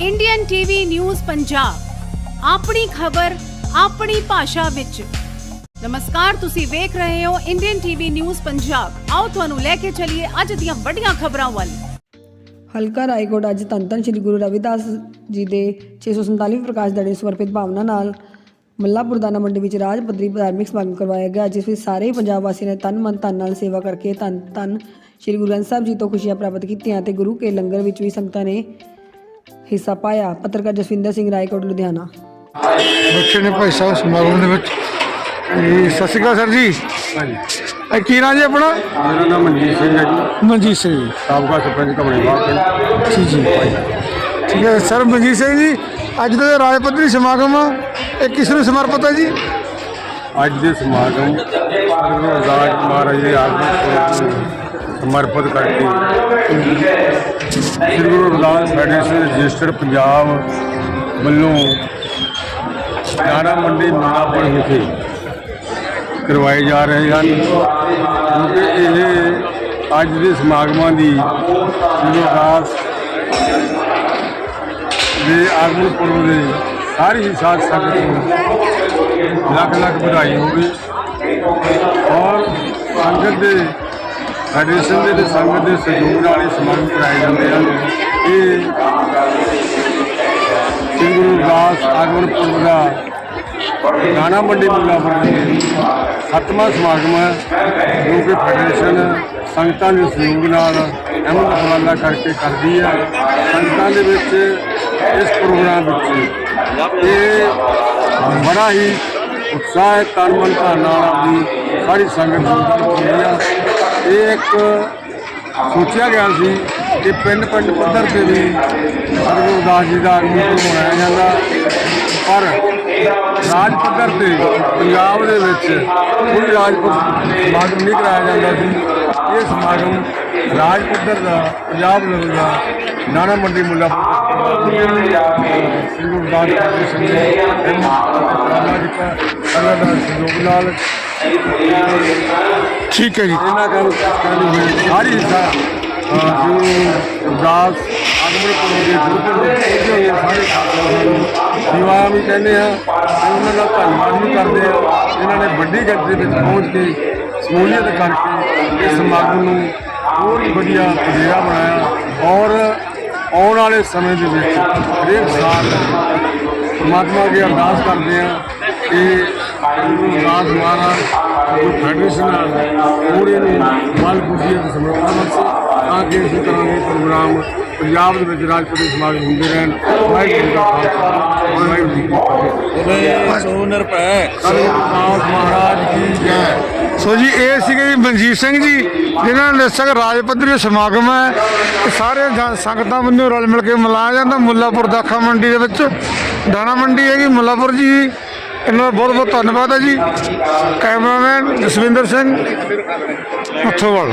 Indian TV news Punjab ਆਪਣੀ ਖਬਰ, ਆਪਣੀ ਭਾਸ਼ਾ ਵਿੱਚ। ਨਮਸਕਾਰ, ਤੁਸੀਂ ਵੇਖ ਰਹੇ ਹੋ ਇੰਡੀਅਨ ਟੀਵੀ ਨਿਊਜ਼ ਪੰਜਾਬ ਆਓ ਤੁਹਾਨੂੰ ਲੈ ਕੇ ਚੱਲੀਏ ਅੱਜ ਦੀਆਂ ਵੱਡੀਆਂ ਖਬਰਾਂ ਵੱਲ। ਹਲਕਾ ਰਾਏਕੋਟ ਅੱਜ ਧੰਨ ਸ੍ਰੀ ਗੁਰੂ ਰਵਿਦਾਸ ਜੀ ਦੇ 647 ਪ੍ਰਕਾਸ਼ ਦਿਹਾੜੇ ਸਮਰਪਿਤ ਭਾਵਨਾ ਨਾਲ ਮੱਲਾਪੁਰ ਦਾਣਾ ਮੰਡੀ ਵਿੱਚ ਰਾਜ ਪੱਧਰੀ ਧਾਰਮਿਕ ਸਮਾਗਮ ਕਰਵਾਇਆ ਗਿਆ, ਜਿਸ ਵਿੱਚ ਸਾਰੇ ਪੰਜਾਬ ਵਾਸੀਆਂ ਨੇ ਤਨ ਮਨ ਧਨ ਨਾਲ ਸੇਵਾ ਕਰਕੇ ਧੰਨ ਧੰਨ ਸ੍ਰੀ ਗੁਰੂ ਗ੍ਰੰਥ ਸਾਹਿਬ ਜੀ ਤੋਂ ਖੁਸ਼ੀਆਂ ਪ੍ਰਾਪਤ ਕੀਤੀਆਂ ਤੇ ਗੁਰੂ ਕੇ ਲੰਗਰ ਵਿੱਚ ਵੀ ਸੰਗਤਾਂ ਨੇ ਹਿੱਸਾ ਪਾਇਆ। ਪੱਤਰਕਾਰ ਜਸਵਿੰਦਰ ਸਿੰਘ ਰਾਏਕੋਟ ਲੁਧਿਆਣਾ। ਬੱਚੇ ਨੇ ਭਾਈ ਸਾਹਿਬ ਸਮਾਗਮ ਦੇ ਵਿੱਚ। ਇਹ ਸਤਿ ਸ਼੍ਰੀ ਅਕਾਲ ਸਰ ਜੀ। ਹਾਂਜੀ। ਇਹ ਕੀ ਨਾਂ ਜੀ ਆਪਣਾ? ਮੇਰਾ ਨਾਮ ਮਨਜੀਤ ਸਿੰਘ ਹੈ ਜੀ। ਮਨਜੀਤ ਸਿੰਘ ਜੀ। ਸਾਬਕਾ ਸਰਪੰਚ ਘਮੜੇ ਬਾਗ ਜੀ ਜੀ। ਠੀਕ ਹੈ ਸਰ ਮਨਜੀਤ ਸਿੰਘ ਜੀ ਅੱਜ ਦਾ ਰਾਜ ਪੱਧਰੀ ਸਮਾਗਮ ਆ, ਇਹ ਕਿਸ ਨੂੰ ਸਮਰਪਿਤ ਹੈ ਜੀ? ਅੱਜ ਦੇ ਸਮਾਗਮ ਰਾਜ ਮਹਾਰਾਜ ਦੇ ਆਗਮਨ ਨੂੰ ਸਮਰਪਿਤ ਕਰਕੇ। ਸ੍ਰੀ ਗੁਰੂ ਰਵਿਦਾਸ ਫੈਡਰੇਸ਼ਨ ਰਜਿਸਟਰਡ ਪੰਜਾਬ ਵੱਲੋਂ ਦਾਣਾ ਮੰਡੀ ਮਾਨਾਪੁਰ ਵਿਖੇ ਕਰਵਾਏ ਜਾ ਰਹੇ ਹਨ। ਕਿਉਂਕਿ ਇਹ ਅੱਜ ਦੇ ਸਮਾਗਮਾਂ ਦੀ ਗੁਰੂ ਰਵਿਦਾਸ ਦੇ ਆਗਮਨ ਪੁਰਬ ਦੇ ਸਾਰੀ ਹੀ ਸਾਧ ਸੰਗਤ ਨੂੰ ਲੱਖ ਲੱਖ ਵਧਾਈ ਹੋਵੇ। ਔਰ ਸੰਗਤ ਦੇ ਫੈਡਰੇਸ਼ਨ ਦੇ ਤੇ ਸੰਗਤ ਦੇ ਸਹਿਯੋਗ ਨਾਲ ਇਹ ਸਮਾਗਮ ਕਰਾਏ ਜਾਂਦੇ ਹਨ ਇਹ ਸ੍ਰੀ ਗੁਰੂ ਰਵਿਦਾਸ ਆਗਮਨ ਪੁਰਬ ਦਾ ਗਾਣਾ ਮੰਡੀ ਮੁੱਲਾਪੁਰ ਵਿਖੇ ਸੱਤਵਾਂ ਸਮਾਗਮ ਹੈ, ਜੋ ਕਿ ਫੈਡਰੇਸ਼ਨ ਸੰਗਤਾਂ ਦੇ ਸਹਿਯੋਗ ਨਾਲ ਅਹਿਮਦ ਉਪਰਾਲਾ ਕਰਕੇ ਕਰਦੀ ਹੈ। ਸੰਗਤਾਂ ਦੇ ਵਿੱਚ ਇਸ ਪ੍ਰੋਗਰਾਮ ਵਿੱਚ ਇਹ ਬੜਾ ਹੀ ਉਤਸ਼ਾਹ ਹੈ, ਤਨ ਮਨ ਧਨ ਨਾਲ ਆਪਣੀ ਸਾਰੀ ਸੰਗਤ ਨੂੰ ਹੁੰਦੀ ਹੈ। ਇਹ ਇੱਕ ਸੋਚਿਆ ਗਿਆ ਸੀ ਕਿ ਪਿੰਡ ਪਿੰਡ ਪੱਧਰ ਤੇ ਵੀ ਸ੍ਰੀ ਗੁਰੂ ਦਾਸ ਜੀ ਦਾ ਆਗਮਨ ਮਨਾਇਆ ਜਾਂਦਾ। ਪਰ ਰਾਜ ਪੱਧਰ ਤੇ ਪੰਜਾਬ ਦੇ ਵਿੱਚ ਕੋਈ ਰਾਜ ਸਮਾਗਮ ਨਹੀਂ ਕਰਾਇਆ ਜਾਂਦਾ ਸੀ। ਇਹ ਸਮਾਗਮ ਰਾਜ ਪੱਧਰ ਦਾ, ਪੰਜਾਬ ਲੈਵਲ ਦਾ ਨਾਣਾ ਮੰਡੀ ਮੁੱਲਾਪੁਰ ਸ੍ਰੀ ਗੁਰੂ ਦਾਸ ਦੇ ਨੇ ਸਮਾਜਿਕ ਸੰਗਤ ਦਾ ਸਹਿਯੋਗ ਨਾਲ ਠੀਕ ਹੈ ਜੀ। ਇਹਨਾਂ ਹੋਏ ਸਾਰੀ ਜੋ ਅਰਦਾਸ ਆਗਮਨ ਪੁਰਬ ਦੇ ਗੁਰਪੁਰਬ ਦੇ ਸਾਰੇ ਦੀਵਾ ਵੀ ਕਹਿੰਦੇ ਆ ਉਹਨਾਂ ਦਾ ਧੰਨਵਾਦ ਵੀ ਕਰਦੇ ਆ। ਇਹਨਾਂ ਨੇ ਵੱਡੀ ਗਿਣਤੀ ਵਿੱਚ ਪਹੁੰਚ ਕੇ ਸਮੂਲੀਅਤ ਕਰਕੇ ਇਸ ਸਮਾਗਮ ਨੂੰ ਹੋਰ ਵਧੀਆ ਵਧੇਰਾ ਬਣਾਇਆ। ਔਰ ਆਉਣ ਵਾਲੇ ਸਮੇਂ ਦੇ ਵਿੱਚ ਹਰੇਕ ਸਾਲ ਪਰਮਾਤਮਾ ਅੱਗੇ ਅਰਦਾਸ ਕਰਦੇ ਆ ਕਿ ਗੁਰੂ ਰਾਜ ਮਹਾਰਾਜ ਜੋ ਫੈਡਰੇਸ਼ਨ ਆ ਹੋਰ ਇਹਨੂੰ ਬਲ ਤਾਂ ਕਿ ਇਸੇ ਤਰ੍ਹਾਂ ਦੇ ਪ੍ਰੋਗਰਾਮ ਪੰਜਾਬ ਦੇ ਵਿੱਚ ਰਾਜਪੁਰੀ ਸਮਾਗਮ ਹੁੰਦੇ ਰਹਿਣ ਵਾਹਿਗੁਰੂ ਜੀ ਕਾ ਖਾਲਸਾ ਵਾਹਿਗੁਰੂ ਜੀ ਕੀ ਫਤਿਹ ਸੋ ਨਿਰਭੈ ਗੁਰੂ ਮਹਾਰਾਜ ਕੀ ਜੈ ਸੋ ਜੀ ਇਹ ਸੀਗੇ ਜੀ ਮਨਜੀਤ ਸਿੰਘ ਜੀ, ਜਿਨ੍ਹਾਂ ਨੇ ਦੱਸਿਆ ਰਾਜ ਪੱਧਰੀ ਸਮਾਗਮ ਹੈ। ਸਾਰੇ ਸੰਗਤਾਂ ਵੱਲੋਂ ਰਲ ਮਿਲ ਕੇ ਮਨਾਇਆ ਜਾਂਦਾ ਮੁੱਲਾਪੁਰ ਦਾਖਾ ਮੰਡੀ ਦੇ ਵਿੱਚ। ਦਾਣਾ ਮੰਡੀ ਹੈਗੀ ਮੁੱਲਾਪੁਰ ਜੀ ਇਹਨਾਂ ਦਾ ਬਹੁਤ ਬਹੁਤ ਧੰਨਵਾਦ ਹੈ ਜੀ। ਕੈਮਰਾਮੈਨ ਜਸਵਿੰਦਰ ਸਿੰਘ ਮੱਥੋਵਾਲ।